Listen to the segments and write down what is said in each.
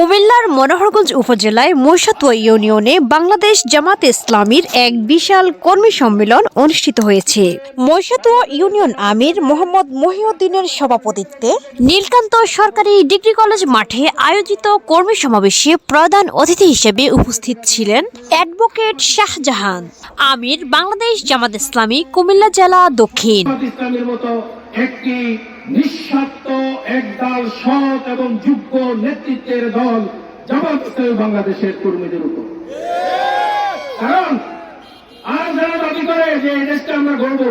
কুমিল্লার মনোহরগঞ্জ উপজেলায় মৈশাতুয়া ইউনিয়নে বাংলাদেশ জামাত ইসলামীর এক বিশাল কর্মী সম্মেলন অনুষ্ঠিত হয়েছে। মৈশাতুয়া ইউনিয়ন আমির মোহাম্মদ মহিউদ্দিনের সভাপতিত্বে নীলকান্ত সরকারি ডিগ্রি কলেজ মাঠে আয়োজিত কর্মী সমাবেশে প্রধান অতিথি হিসেবে উপস্থিত ছিলেন অ্যাডভোকেট শাহজাহান। আমির বাংলাদেশ জামাত ইসলামী কুমিল্লা জেলা দক্ষিণ। নিঃস্বার্থ একদল সৎ এবং যোগ্য নেতৃত্বের দল জামাত ইসলামী বাংলাদেশের কর্মীদের উপর। কারণ, আর যারা দাবি করে যে এই দেশটা আমরা গড়ব,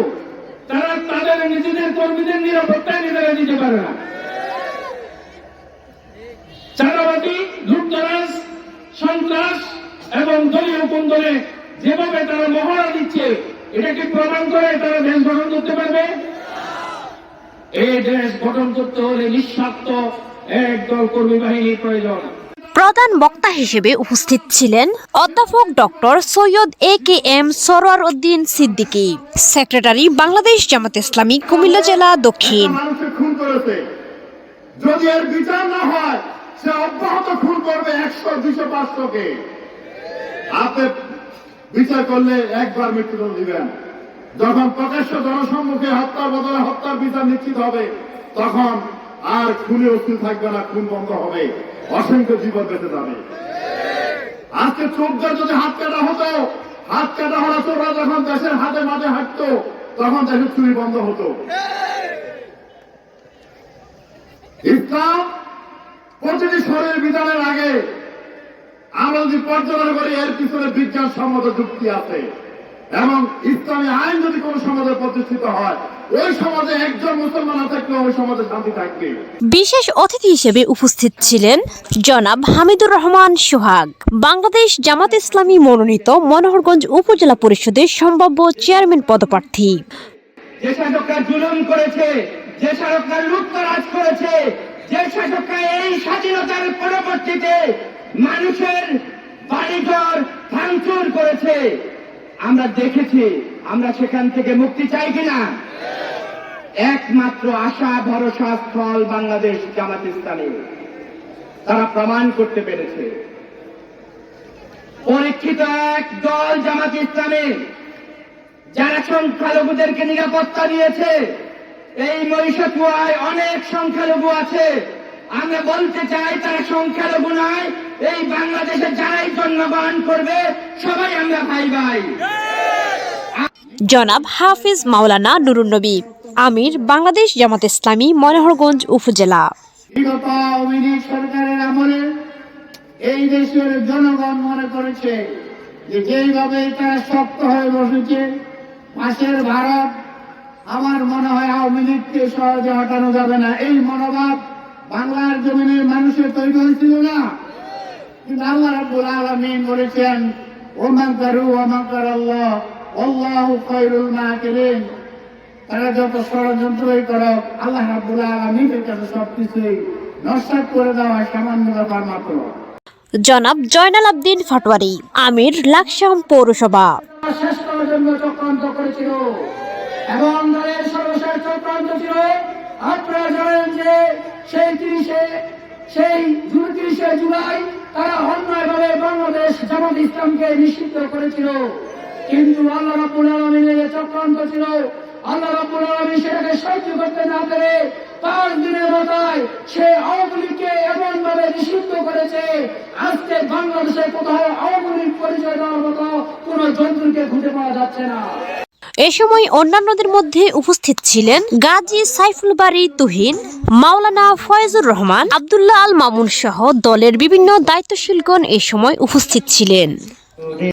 তারা তাদের নিজেদের কর্মীদের নিরাপত্তায় নিজেরা দিতে পারে না। চাঁদাবাজি, লুটতরাজ, সন্ত্রাস এবং দলীয় কুন্দলে যেভাবে তারা মহড়া দিচ্ছে, এটাকে প্রমাণ করে তারা দেশ গঠন করতে পারবে এই দেশ গঠন করতে হলে নিঃস্বার্থ একদল কর্মী প্রয়োজন। প্রধান বক্তা হিসেবে উপস্থিত ছিলেন অধ্যাপক doctor Syed A K M Sarwar Uddin Siddiqui secretary Bangladesh Jamaat Islami Cumilla জেলা দক্ষিণ। খুন করেছে। যদি এর বিচার না হয় সে অব্যাহত খুন করবে একশো দুশো পাঁচশোকে আপনি বিচার করলে একবার মৃত্যুদণ্ড দিবেন। যখন প্রকাশ্য জনসম্মুখে হত্যার বদলে হত্যার বিচার নিশ্চিত হবে, তখন আর খুনে অস্থির থাকবে না, খুন বন্ধ হবে। অসংখ্য জীবন বেঁচে যাবে। আজকে চোখদের যদি হাত কাটা হতো, হাত কাটা হলে চোখরা যখন দেশের হাতে মাঝে হাঁটতো, তখন দেশের চুরি বন্ধ হতো। ইসলাম প্রতিটি শরীর বিধানের আগে আমরা যদি পর্যবেক্ষণ করি, এর পিছনে বিজ্ঞান সম্মত যুক্তি আছে। এবং ইসলামী আইন যদি কোন সমাজে প্রতিষ্ঠিত হয় ওই সমাজে একজন মুসলমান থাকলে ওই সমাজে শান্তি থাকবে। বিশেষ অতিথি হিসেবে উপস্থিত ছিলেন জনাব হামিদুর রহমান সোহাগ। বাংলাদেশ জামাত ইসলামী মনোনীত মনোহরগঞ্জ উপজেলা পরিষদের সম্ভাব্য চেয়ারম্যান পদপ্রার্থী। যে শাসকরা জুলুম করেছে যে শাসকরা লুটতরাজ করেছে যে শাসকরা এই স্বাধীনতার পরবর্তীতে মানুষের বাড়িঘর ভাঙচুর করেছে আমরা দেখেছি, আমরা সেখান থেকে মুক্তি চাই কিনা? একমাত্র আশা, ভরসা, স্থল বাংলাদেশ জামাত ইসলামী তারা প্রমাণ করতে পেরেছে। পরীক্ষিত এক দল জামাত ইসলামী যারা সংখ্যালঘুদেরকে নিরাপত্তা দিয়েছে। এই মহিষাতুয়ায় অনেক সংখ্যালঘু আছে। আমরা বলতে চাই তারা সংখ্যালঘু নয় এই বাংলাদেশে যারাই জন্মগ্রহণ করবে সবাই আমরা ভাই ভাই। জনাব হাফিজ মাওলানা নুরুন্নবী আমির বাংলাদেশ জামাত ইসলামী মনোহরগঞ্জ উপজেলা। বিগত আওয়ামী লীগ সরকারের আমলে এই দেশের জনগণ মনে করেছে যে যেইভাবে তারা শক্ত হয়ে বসেছে পাশের ভারত আমার মনে হয় আওয়ামী লীগকে সহজে হটানো যাবে না। এই মনোভাব বাংলার জমিনের মানুষের তৈরি হয়েছিল না। কিন্তু আল্লাহ রাব্বুল আলামিন বলেছেন ওমান কারু ওমান কার আল্লাহ আল্লাহু খায়রুল মাকিরিন। তারা যত ষড়যন্ত্রই করো আল্লাহ রাব্বুল আলামিনের কাছে সবকিছুই নস্বাত করে দেওয়া সামান্য ব্যাপার মাত্র। জনাব জয়নাল আবদিন ফাটোয়ারি আমির লাকসাম পৌরসভা। শেষ জন্য চক্রান্ত করেছিল এবং দলের সর্বশেষ চক্রান্ত ছিল আপনারা জানেন যে সেই তিরিশে সেই উনত্রিশে জুলাই তারা অন্যায়ভাবে বাংলাদেশ জামাত ইসলামকে নিষিদ্ধ করেছিল। কিন্তু আল্লাহ রাব্বুল আলামিনের চক্রান্ত ছিল। আল্লাহ রাব্বুল আলামিন সেটাকে সহ্য করতে না পেরে পাঁচ দিনের মাথায় সে আওয়ামী লীগকে এমন ভাবে নিষিদ্ধ করেছে, আজকে বাংলাদেশে কোথাও আওয়ামী লীগ পরিচয় দেওয়ার মতো কোন জন্তুকে খুঁজে পাওয়া যাচ্ছে না। এ সময় অন্যান্যদের মধ্যে উপস্থিত ছিলেন গাজী সাইফুল বাড়ি তুহিন, মাওলানা ফয়েজুর রহমান, আবদুল্লাহ আল মামুন সহ দলের বিভিন্ন দায়িত্বশীলগণ এ সময় উপস্থিত ছিলেন।